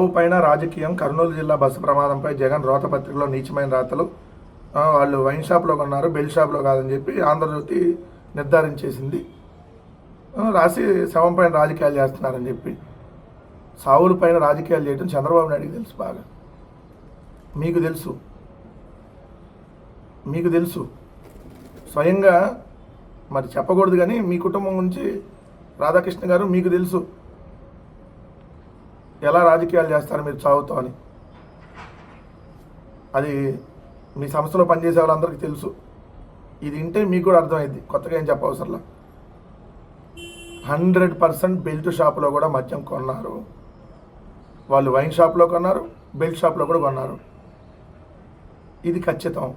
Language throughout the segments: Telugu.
చావు పైన రాజకీయం కర్నూలు జిల్లా బస్సు ప్రమాదంపై జగన్ రోత పత్రికలో నీచమైన రాతలు వాళ్ళు వైన్ షాప్లో కొన్నారు బెల్ షాప్లో కాదని చెప్పి ఆంధ్రజ్యోతి నిర్ధారించేసింది. రాసి శవం పైన రాజకీయాలు చేస్తున్నారని చెప్పి. సావుల పైన రాజకీయాలు చేయడం చంద్రబాబు నాయుడుకి తెలుసు బాగా. మీకు తెలుసు. మీకు తెలుసు. స్వయంగా మరి చెప్పకూడదు కానీ మీ కుటుంబం గురించి రాధాకృష్ణ గారు మీకు తెలుసు. ఎలా రాజకీయాలు చేస్తారు మీరు చావుతో అని? అది మీ సంస్థలో పనిచేసే వాళ్ళందరికీ తెలుసు. ఇది వింటే మీకు కూడా అర్థమైంది కొత్తగా ఏం చెప్పవసరంలా. హండ్రెడ్ పర్సెంట్ బెల్ట్ షాప్లో కూడా మద్యం కొన్నారు. వాళ్ళు వైన్ షాప్లో కొన్నారు బెల్ట్ షాప్లో కూడా కొన్నారు. ఇది ఖచ్చితం.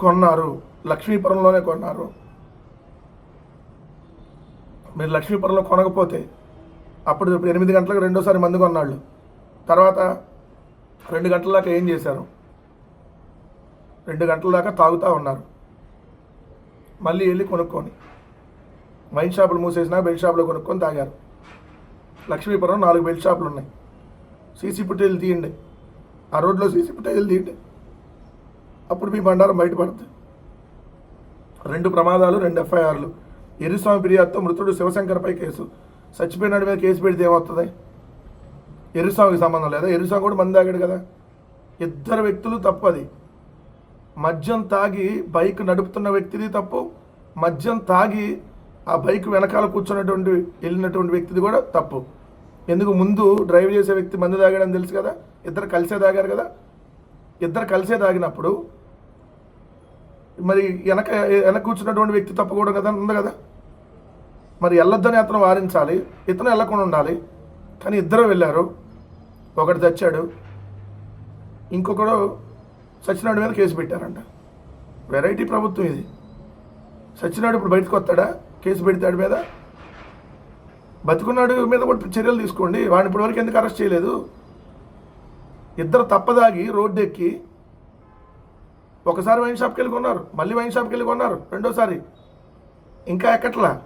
కొన్నారు. లక్ష్మీపురంలోనే కొన్నారు. మీరు లక్ష్మీపురంలో కొనకపోతే అప్పుడు ఎనిమిది గంటలకు రెండోసారి మందు కొన్నాళ్ళు. తర్వాత రెండు గంటల దాకా ఏం చేశారు? రెండు గంటల దాకా తాగుతూ ఉన్నారు. మళ్ళీ వెళ్ళి కొనుక్కొని వైన్ షాపులు మూసేసినా బెల్ట్ షాపులో కొనుక్కొని తాగారు. లక్ష్మీపురం నాలుగు బెల్ట్ షాపులు ఉన్నాయి. సీసీ పుట్టేలు తీయండి. ఆ రోడ్లో సీసీ పుట్టేలు తీయండి. అప్పుడు మీ బండారం బయటపడుతుంది రెండు ప్రమాదాలు రెండు ఎఫ్ఐఆర్లు. ఎరుస్వామి ఫిర్యాదుతో మృతుడు శివశంకర్పై కేసు. చచ్చిపోయినాడు మీద కేసు పెడితే ఏమవుతుంది ఎర్రిస్వామికి సంబంధం లేదా? ఎర్రిస్వామి కూడా మంది తాగాడు కదా? ఇద్దరు వ్యక్తులు తప్పు అది. మద్యం తాగి బైక్ నడుపుతున్న వ్యక్తిది తప్పు. మద్యం తాగి ఆ బైక్ వెనకాల కూర్చున్నటువంటి వెళ్ళినటువంటి వ్యక్తిది కూడా తప్పు. ఎందుకు? ముందు డ్రైవ్ చేసే వ్యక్తి మందు తాగాడని తెలుసు కదా? ఇద్దరు కలిసే తాగారు కదా? ఇద్దరు కలిసే తాగినప్పుడు మరి వెనక వెనక కూర్చున్నటువంటి వ్యక్తి తప్పకూడదు కదా? ఉంది కదా? మరి వెళ్ళొద్దని అతను వారించాలి ఇతను వెళ్ళకుండా ఉండాలి. కానీ ఇద్దరు వెళ్ళారు. ఒకటి చచ్చాడు. ఇంకొకడు సచ్చినాడు మీద కేసు పెట్టారంట. వెరైటీ ప్రభుత్వం ఇది. సచ్చినాడు ఇప్పుడు బయటకు వస్తాడా? కేసు పెడతాడు మీద? బతుకున్నాడు మీద కూడా చర్యలు తీసుకోండి. వాడిని ఇప్పటి వరకు ఎందుకు అరెస్ట్ చేయలేదు? ఇద్దరు తప్పదాగి రోడ్డు ఎక్కి ఒకసారి వైన్ షాప్కి వెళ్ళి కొన్నారు. మళ్ళీ వైన్ షాప్కి వెళ్ళి కొన్నారు. రెండోసారి. ఇంకా ఎక్కట్లా?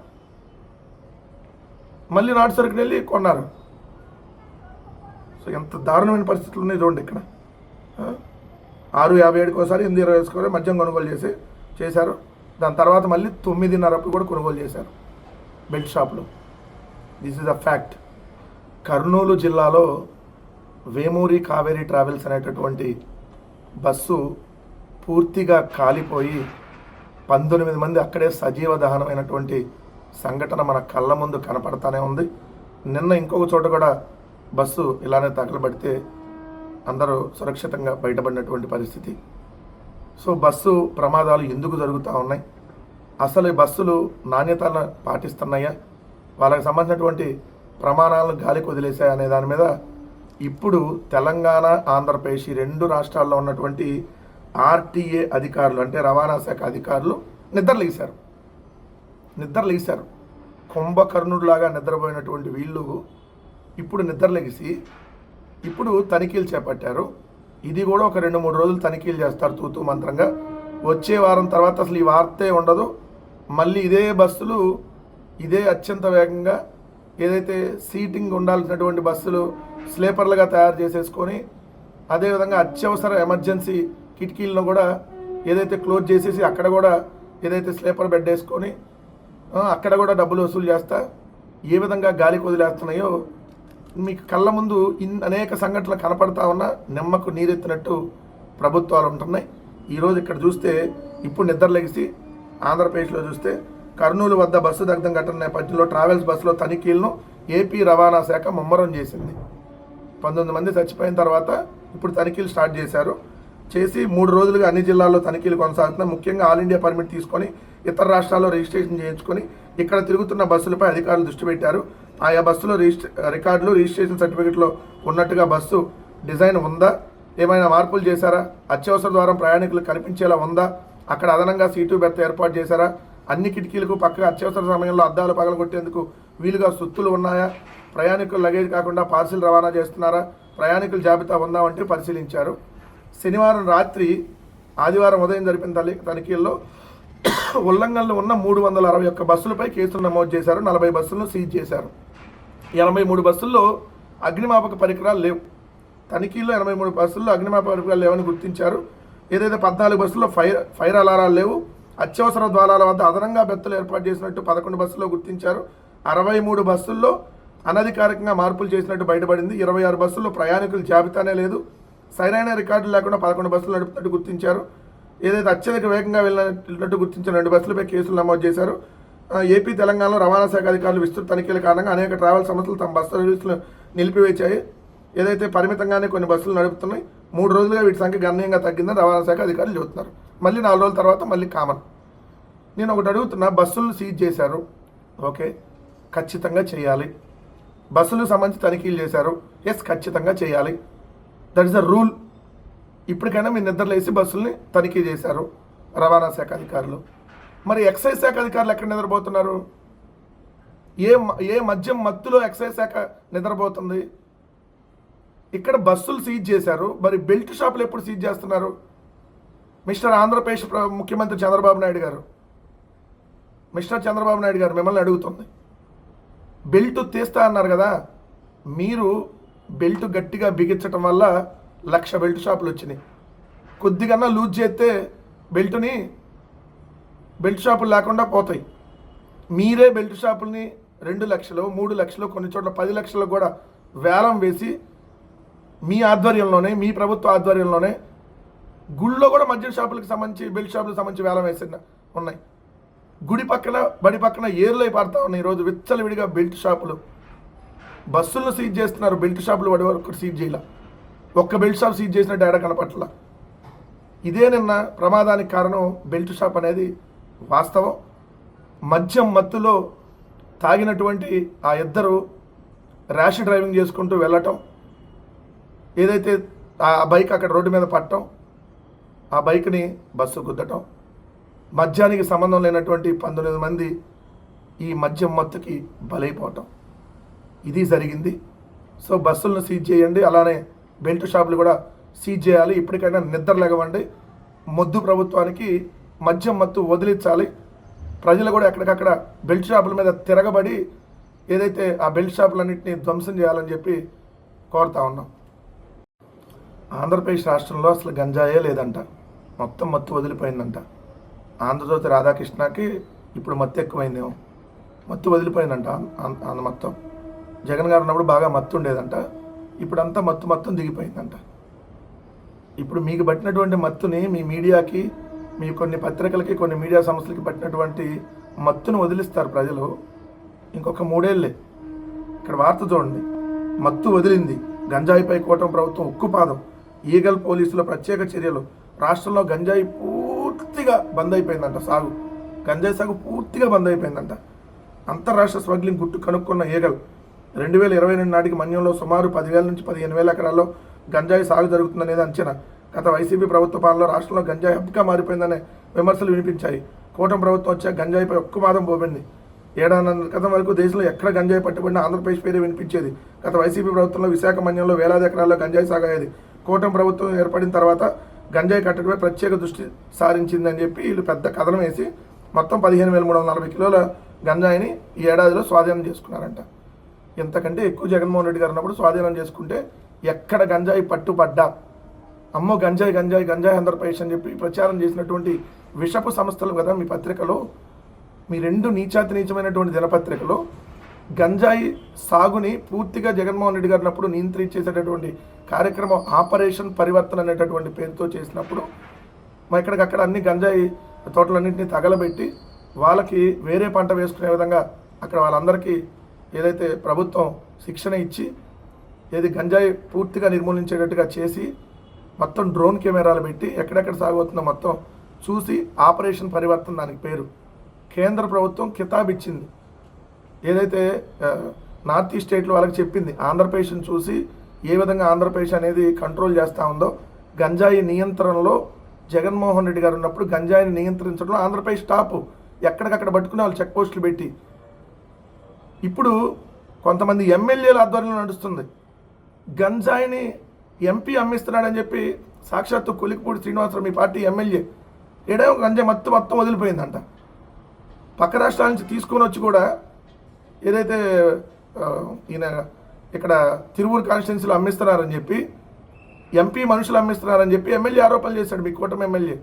మళ్ళీ నాటు సరుకుని వెళ్ళి కొన్నారు. సో ఎంత దారుణమైన పరిస్థితులు ఉన్నాయి చూడండి ఇక్కడ. ఆరు యాభై ఏడుకి ఒకసారి ఎనిమిది ఇరవై వేసుకొని మద్యం కొనుగోలు చేసి చేశారు. దాని తర్వాత మళ్ళీ తొమ్మిదిన్నరప్పుడు కూడా కొనుగోలు చేశారు బెల్ట్ షాప్లో. This is a fact Kurnool జిల్లాలో వేమూరి కావేరీ ట్రావెల్స్ అనేటటువంటి బస్సు పూర్తిగా కాలిపోయి పంతొమ్మిది మంది అక్కడే సజీవ దహనమైనటువంటి సంఘటన మన కళ్ళ ముందు కనపడతానే ఉంది. నిన్న ఇంకొక చోట కూడా బస్సు ఇలానే తగలబడితే అందరూ సురక్షితంగా బయటపడినటువంటి పరిస్థితి. సో బస్సు ప్రమాదాలు ఎందుకు జరుగుతూ ఉన్నాయి? అసలు ఈ బస్సులు నాణ్యతను పాటిస్తున్నాయా? వాళ్ళకి సంబంధించినటువంటి ప్రమాణాలను గాలికి వదిలేశాయి అనే దాని మీద ఇప్పుడు తెలంగాణ ఆంధ్రప్రదేశ్ ఈ రెండు రాష్ట్రాల్లో ఉన్నటువంటి ఆర్టీఏ అధికారులు అంటే రవాణా శాఖ అధికారులు నిద్రలేశారు. నిద్రలేశారు కుంభకర్ణుడిలాగా నిద్రపోయినటువంటి వీళ్ళు ఇప్పుడు నిద్రలేసి ఇప్పుడు తనిఖీలు చేపట్టారు. ఇది కూడా ఒక రెండు మూడు రోజులు తనిఖీలు చేస్తారు తూతూ మంత్రంగా. వచ్చే వారం తర్వాత అసలు ఈ వార్తే ఉండదు. మళ్ళీ ఇదే బస్సులు ఇదే అత్యంత వేగంగా ఏదైతే సీటింగ్ ఉండాల్సినటువంటి బస్సులు స్లీపర్లుగా తయారు చేసేసుకొని అదేవిధంగా అత్యవసర ఎమర్జెన్సీ కిటికీలను కూడా ఏదైతే క్లోజ్ చేసేసి అక్కడ కూడా ఏదైతే స్లీపర్ బెడ్ వేసుకొని అక్కడ కూడా డబ్బులు వసూలు చేస్తా. ఏ విధంగా గాలి వదిలేస్తున్నాయో మీకు కళ్ళ ముందు ఇన్ అనేక సంఘటనలు కనపడతా ఉన్నా నిమ్మకు నీరెత్తినట్టు ప్రభుత్వాలు ఉంటున్నాయి. ఈరోజు ఇక్కడ చూస్తే ఇప్పుడు నిద్రలేసి ఆంధ్రప్రదేశ్లో చూస్తే కర్నూలు వద్ద బస్సు దగ్ధం ఘటన నేపథ్యంలో ట్రావెల్స్ బస్సులో తనిఖీలను ఏపీ రవాణా శాఖ ముమ్మరం చేసింది. పంతొమ్మిది మంది చచ్చిపోయిన తర్వాత ఇప్పుడు తనిఖీలు స్టార్ట్ చేశారు. చేసి మూడు రోజులుగా అన్ని జిల్లాల్లో తనిఖీలు కొనసాగుతున్నాయి. ముఖ్యంగా ఆల్ ఇండియా పర్మిట్ తీసుకొని ఇతర రాష్ట్రాల్లో రిజిస్ట్రేషన్ చేయించుకొని ఇక్కడ తిరుగుతున్న బస్సులపై అధికారులు దృష్టి పెట్టారు. ఆయా బస్సులో రిజిస్ట్రే రికార్డులు రిజిస్ట్రేషన్ సర్టిఫికెట్లో ఉన్నట్టుగా బస్సు డిజైన్ ఉందా? ఏమైనా మార్పులు చేశారా? అత్యవసర ద్వారం ప్రయాణికులు కనిపించేలా ఉందా? అక్కడ అదనంగా సీటు బెర్త్ ఏర్పాటు చేశారా? అన్ని కిటికీలకు పక్కగా అత్యవసర సమయంలో అద్దాలు పగలగొట్టేందుకు వీలుగా సుత్తులు ఉన్నాయా? ప్రయాణికులు లగేజ్ కాకుండా పార్సిల్ రవాణా చేస్తున్నారా? ప్రయాణికుల జాబితా ఉందా వంటివి పరిశీలించారు. శనివారం రాత్రి ఆదివారం ఉదయం జరిపిన తల్లి తనిఖీల్లో ఉల్లంఘనలు ఉన్న మూడు వందల అరవై ఒక్క బస్సులపై కేసులు నమోదు చేశారు. నలభై బస్సులను సీజ్ చేశారు. ఎనభై మూడు బస్సుల్లో అగ్నిమాపక పరికరాలు లేవు. తనిఖీల్లో ఎనభై మూడు బస్సుల్లో అగ్నిమాపక పరికరాలు లేవని గుర్తించారు. ఏదైతే పద్నాలుగు బస్సుల్లో ఫైర్ ఫైర్ అలారాలు లేవు అత్యవసర ద్వారాల వద్ద అదనంగా బెత్తలు ఏర్పాటు చేసినట్టు పదకొండు బస్సుల్లో గుర్తించారు. అరవై మూడు బస్సుల్లో అనధికారికంగా మార్పులు చేసినట్టు బయటపడింది. ఇరవై ఆరు బస్సుల్లో ప్రయాణికుల జాబితానే లేదు. సరైన రికార్డులు లేకుండా పదకొండు బస్సులు నడుపుతున్నట్టు గుర్తించారు. ఏదైతే అత్యధిక వేగంగా వెళ్ళినట్టు గుర్తించిన రెండు బస్సులపై కేసులు నమోదు చేశారు. ఏపీ తెలంగాణలో రవాణా శాఖ అధికారులు విస్తృత తనిఖీల కారణంగా అనేక ట్రావెల్ సంస్థలు తమ బస్సు సర్వీసులు నిలిపివేశాయి. ఏదైతే పరిమితంగానే కొన్ని బస్సులు నడుపుతున్నాయి మూడు రోజులుగా వీటి సంఖ్య గణనీయంగా తగ్గిందని రవాణా శాఖ అధికారులు చెబుతున్నారు. మళ్ళీ నాలుగు రోజుల తర్వాత మళ్ళీ కామన్. నేను ఒకటి అడుగుతున్నా బస్సులు సీజ్ చేశారు. ఓకే ఖచ్చితంగా చేయాలి. బస్సులకు సంబంధించి తనిఖీలు చేశారు. ఎస్ ఖచ్చితంగా చేయాలి. దట్ ఇస్ ద రూల్ ఇప్పటికైనా మీరు నిద్రలేసి బస్సుల్ని తనిఖీ చేశారు రవాణా శాఖ అధికారులు. మరి ఎక్సైజ్ శాఖ అధికారులు ఎక్కడ నిద్రపోతున్నారు? ఏ మ- ఏ మద్యం మత్తులో ఎక్సైజ్ శాఖ నిద్రపోతుంది? ఇక్కడ బస్సులు సీజ్ చేశారు. మరి బెల్ట్ షాపులు ఎప్పుడు సీజ్ చేస్తున్నారు? మిస్టర్ ఆంధ్రప్రదేశ్ ముఖ్యమంత్రి చంద్రబాబు నాయుడు గారు. మిస్టర్ చంద్రబాబు నాయుడు గారు మిమ్మల్ని అడుగుతుంది. బెల్ట్ తీస్తా అన్నారు కదా మీరు బెల్ట్ గట్టిగా బిగించటం వల్ల లక్ష బెల్ట్ షాపులు వచ్చినాయి. కొద్దిగన్నా లూజ్ చేస్తే బెల్ట్ని బెల్ట్ షాపులు లేకుండా పోతాయి. మీరే బెల్ట్ షాపుల్ని రెండు లక్షలు మూడు లక్షలు కొన్ని చోట్ల పది లక్షలు కూడా వేలం వేసి మీ ఆధ్వర్యంలోనే మీ ప్రభుత్వ ఆధ్వర్యంలోనే గుళ్ళో కూడా మద్యం షాపులకు సంబంధించి బెల్ట్ షాపులకు సంబంధించి వేలం వేసిన ఉన్నాయి. గుడి పక్కన బడి పక్కన ఏర్లై పడతా ఉన్నాయి. ఈరోజు విచ్చలవిడిగా బెల్ట్ షాపులు. బస్సులను సీజ్ చేస్తున్నారు. బెల్ట్ షాపులు వాడి వరకు సీజ్ చేయాలి. ఒక్క బెల్ట్ షాప్ సీజ్ చేసిన ఏడ కనపట్ల. ఇదే నిన్న ప్రమాదానికి కారణం బెల్ట్ షాప్ అనేది వాస్తవం. మద్యం మత్తులో తాగినటువంటి ఆ ఇద్దరు ర్యాష్ డ్రైవింగ్ చేసుకుంటూ వెళ్ళటం ఏదైతే ఆ బైక్ అక్కడ రోడ్డు మీద పట్టడం ఆ బైక్ని బస్సు గుద్దటం మద్యానికి సంబంధం లేనటువంటి పంతొమ్మిది మంది ఈ మద్యం మత్తుకి బలైపోవటం. ఇది జరిగింది. సో బస్సులను సీజ్ చేయండి. అలానే బెల్ట్ షాపులు కూడా సీజ్ చేయాలి. ఇప్పటికైనా నిద్ర లేవండి. మొద్దు ప్రభుత్వానికి మద్యం మత్తు వదిలించాలి. ప్రజలు కూడా ఎక్కడికక్కడ బెల్ట్ షాపుల మీద తిరగబడి ఏదైతే ఆ బెల్ట్ షాపులన్నింటినీ ధ్వంసం చేయాలని చెప్పి కోరుతా ఉన్నాం. ఆంధ్రప్రదేశ్ రాష్ట్రంలో అసలు గంజాయే లేదంట. మొత్తం మత్తు వదిలిపోయిందంట. ఆంధ్రజ్యోతి రాధాకృష్ణకి ఇప్పుడు మత్తు ఎక్కువైందేమో. మత్తు వదిలిపోయిందంట ఆంధ్ర ఆంధ్ర మొత్తం. జగన్ గారు ఉన్నప్పుడు బాగా మత్తు ఉండేదంట. ఇప్పుడంతా మత్తు మొత్తం దిగిపోయిందంట. ఇప్పుడు మీకు పట్టినటువంటి మత్తుని మీ మీడియాకి మీ కొన్ని పత్రికలకి కొన్ని మీడియా సంస్థలకి పట్టినటువంటి మత్తును వదిలిస్తారు ప్రజలు. ఇంకొక మూడేళ్ళే ఇక్కడ వార్త చూడండి. మత్తు వదిలింది. గంజాయిపై కూటమి ప్రభుత్వం ఉక్కుపాదం. ఈగల్ పోలీసుల ప్రత్యేక చర్యలు. రాష్ట్రంలో గంజాయి పూర్తిగా బంద్ అయిపోయిందంట సాగు. గంజాయి సాగు పూర్తిగా బంద్ అయిపోయిందంట అంతర్రాష్ట్ర స్మగ్లింగ్ గుట్టు కనుక్కున్న ఈగల్ రెండు వేల ఇరవై రెండు నాటికి మన్యంలో సుమారు పదివేల నుంచి పదిహేను వేల ఎకరాల్లో గంజాయి సాగు జరుగుతుందనేది అంచనా. గత వైసీపీ ప్రభుత్వ పాలనలో రాష్ట్రంలో గంజాయి హబ్గా మారిపోయిందనే విమర్శలు వినిపించాయి. కూటమి ప్రభుత్వం వచ్చాక గంజాయిపై ఒక్క మాదం పోయింది ఏడాది క్రితం వరకు దేశంలో ఎక్కడ గంజాయి పట్టుబడినా ఆంధ్రప్రదేశ్ పేరే వినిపించేది. గత వైసీపీ ప్రభుత్వంలో విశాఖ మన్యంలో వేలాది ఎకరాల్లో గంజాయి సాగయ్యేది కూటమి ప్రభుత్వం ఏర్పడిన తర్వాత గంజాయి కట్టడిపై ప్రత్యేక దృష్టి సారించిందని చెప్పి వీళ్ళు పెద్ద కథనం వేసి మొత్తం పదిహేను వేల మూడు వందల నలభై కిలోల గంజాయిని ఈ ఏడాదిలో స్వాధీనం చేసుకున్నారంట. ఎంతకంటే ఎక్కువ జగన్మోహన్ రెడ్డి గారు ఉన్నప్పుడు స్వాధీనం చేసుకుంటే ఎక్కడ గంజాయి పట్టుపడ్డా అమ్మో గంజాయి గంజాయి గంజాయి ఆంధ్రప్రదేశ్ అని చెప్పి ప్రచారం చేసినటువంటి విషపు సంస్థలు కదా మీ పత్రికలో? మీ రెండు నీచాతి నీచమైనటువంటి దినపత్రికలో గంజాయి సాగుని పూర్తిగా జగన్మోహన్ రెడ్డి గారు ఉన్నప్పుడు నియంత్రించేసేటటువంటి కార్యక్రమం ఆపరేషన్ పరివర్తన అనేటటువంటి పేరుతో చేసినప్పుడు మా ఇక్కడికక్కడ అన్ని గంజాయి తోటలన్నింటినీ తగలబెట్టి వాళ్ళకి వేరే పంట వేసుకునే విధంగా అక్కడ వాళ్ళందరికీ ఏదైతే ప్రభుత్వం శిక్షణ ఇచ్చి ఏది గంజాయి పూర్తిగా నిర్మూలించేటట్టుగా చేసి మొత్తం డ్రోన్ కెమెరాలు పెట్టి ఎక్కడెక్కడ సాగుతుందో మొత్తం చూసి ఆపరేషన్ పరివర్తన దానికి పేరు. కేంద్ర ప్రభుత్వం కితాబ్ ఇచ్చింది. ఏదైతే నార్త్ ఈస్ట్ స్టేట్లో వాళ్ళకి చెప్పింది ఆంధ్రప్రదేశ్ని చూసి ఏ విధంగా ఆంధ్రప్రదేశ్ అనేది కంట్రోల్ చేస్తూ ఉందో గంజాయి నియంత్రణలో జగన్మోహన్ రెడ్డి గారు ఉన్నప్పుడు గంజాయిని నియంత్రించడంలో ఆంధ్రప్రదేశ్ టాప్. ఎక్కడికక్కడ పట్టుకుని వాళ్ళు చెక్ పోస్టులు పెట్టి ఇప్పుడు కొంతమంది ఎమ్మెల్యేల ఆధ్వర్యంలో నడుస్తుంది. గంజాయిని ఎంపీ అమ్మిస్తున్నాడని చెప్పి సాక్షాత్తు కొలికిపూడి శ్రీనివాసరావు మీ పార్టీ ఎమ్మెల్యే. ఏడేమో గంజాయి మొత్తం మొత్తం వదిలిపోయిందంట. పక్క రాష్ట్రాల నుంచి తీసుకొని వచ్చి కూడా ఏదైతే ఈయన ఇక్కడ తిరువూరు కాన్స్టిట్యున్సీలో అమ్మిస్తున్నారని చెప్పి ఎంపీ మనుషులు అమ్మిస్తున్నారని చెప్పి ఎమ్మెల్యే ఆరోపణలు చేశాడు మీ కూటమి ఎమ్మెల్యే.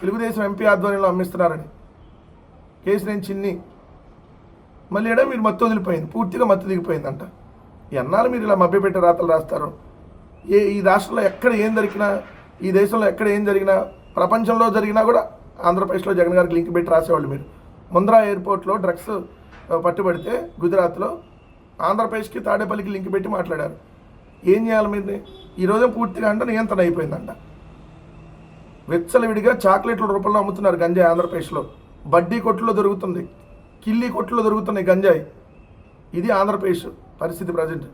తెలుగుదేశం ఎంపీ ఆధ్వర్యంలో అమ్మిస్తున్నారని. కేసు నేను చిన్ని మళ్ళీ ఎడ మీరు మత్తు వదిలిపోయింది పూర్తిగా మత్తు దిగిపోయిందంట. ఎన్నాళ్ళు మీరు ఇలా మభ్యపెట్టే రాతలు రాస్తారు. ఏ ఈ రాష్ట్రంలో ఎక్కడ ఏం జరిగినా ఈ దేశంలో ఎక్కడ ఏం జరిగినా ప్రపంచంలో జరిగినా కూడా ఆంధ్రప్రదేశ్లో జగన్ గారికి లింక్ పెట్టి రాసేవాళ్ళు మీరు. ముంద్రా ఎయిర్పోర్ట్లో డ్రగ్స్ పట్టుబడితే గుజరాత్లో ఆంధ్రప్రదేశ్కి తాడేపల్లికి లింక్ పెట్టి మాట్లాడారు. ఏం చేయాలి మీరు ఈరోజు పూర్తిగా అంట నియంత్రణ అయిపోయిందంట. వెచ్చలవిడిగా చాక్లెట్ల రూపంలో అమ్ముతున్నారు గంజాయి ఆంధ్రప్రదేశ్లో. బడ్డీ కొట్టులో దొరుకుతుంది. కిల్లీ కొట్టులో దొరుకుతున్నాయి గంజాయి. ఇది ఆంధ్రప్రదేశ్ పరిస్థితి ప్రజెంట్.